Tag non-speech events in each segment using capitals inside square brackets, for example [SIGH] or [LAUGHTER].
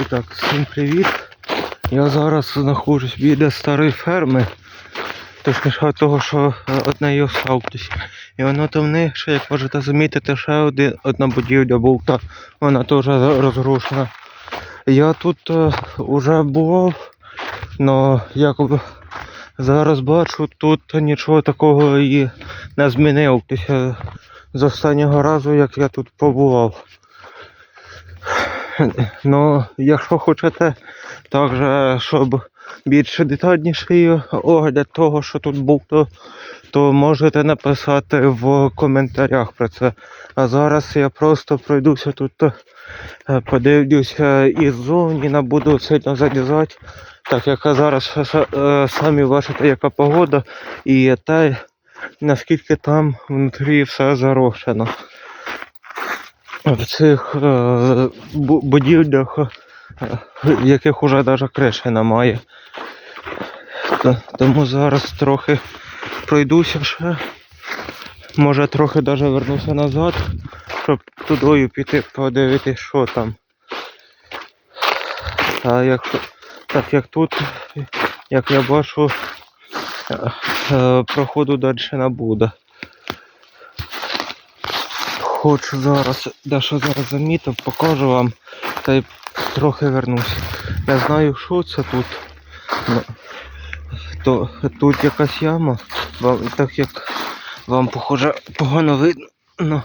І так, всім привіт. Я зараз знаходжусь біля старої ферми. Точніше того, що е, одне її осталось. І воно ще, як можете замітити, ще один, одна будівля була, вона теж розрушена. Я тут е, уже був, але якби зараз бачу, тут нічого такого і не змінилося з останнього разу, як я тут побував. [COUGHS] Ну, якщо хочете, також, щоб більш детальніший огляд того, що тут був, то, то можете написати в коментарях про це. А зараз я просто пройдуся тут, е, подивлюся іззовні, не буду сильно залізати, так як зараз е, самі бачите, яка погода і те, наскільки там внутрі все зарощено в цих е, будівлях, е, в яких уже навіть криші немає. Тому зараз трохи пройдуся ще. Може трохи навіть вернуся назад, щоб тудою піти подивитися, що там. А якщо так як тут, як я бачу, е, е, проходу далі не буде. Хочу зараз, дещо зараз замітив, покажу вам та й трохи вернусь. Не знаю, що це тут. Ну, То тут якась яма, так як вам похоже погано видно.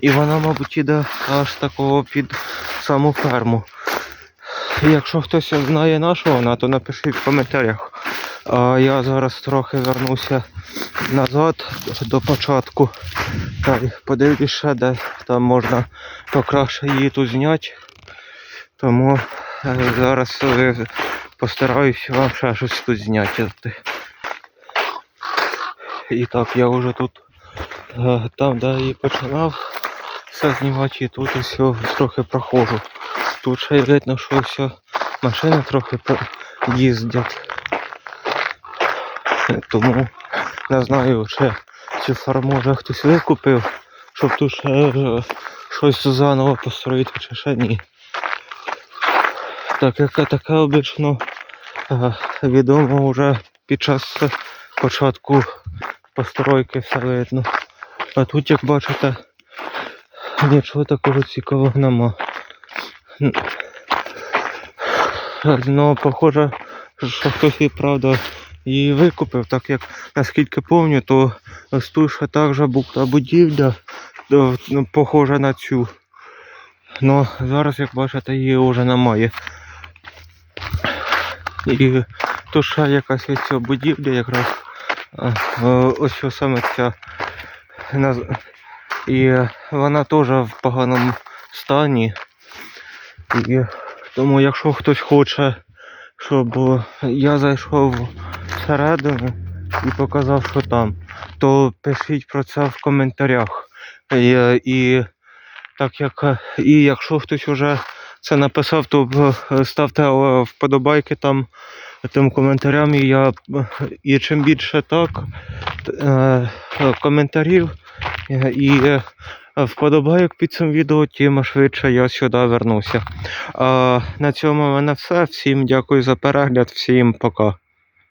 І вона, мабуть, іде аж такого під саму ферму. Якщо хтось знає нашу вона, то напишіть в коментарях. Я зараз трохи вернуся назад до початку. Та й де там можна покраще її тут зняти. Тому е, зараз постараюсь вам ще щось тут зняти. І так, я вже тут е, там, де і починав все знімати, і тут ось трохи проходжу. Тут ще й видно, що все машини трохи їздять. Е, Тому не знаю, чи цю фарму вже хтось викупив, щоб тут ще е, щось заново построїти, чи ще ні. Так як таке обично е, відомо вже під час початку постройки все видно. А тут, як бачите, нічого такого цікавого нема. Ну, похоже, що хтось і правда її викупив, так як наскільки пам'ятаю, то тут також була будівля, е, ну, похожа на цю. Ну, зараз, як бачите, її вже немає. І ще якась ось ця будівля якраз. е, е, Ось саме ця. І вона теж в поганому стані. І тому якщо хтось хоче, щоб е, я зайшов всередину і показав, що там, то пишіть про це в коментарях. І, і так як і якщо хтось вже це написав, то е, ставте е, вподобайки там тим коментарям. І я і чим більше так е, коментарів і вподобайок під цим відео, тим швидше я сюди вернуся. На цьому в мене все. Всім дякую за перегляд, всім пока.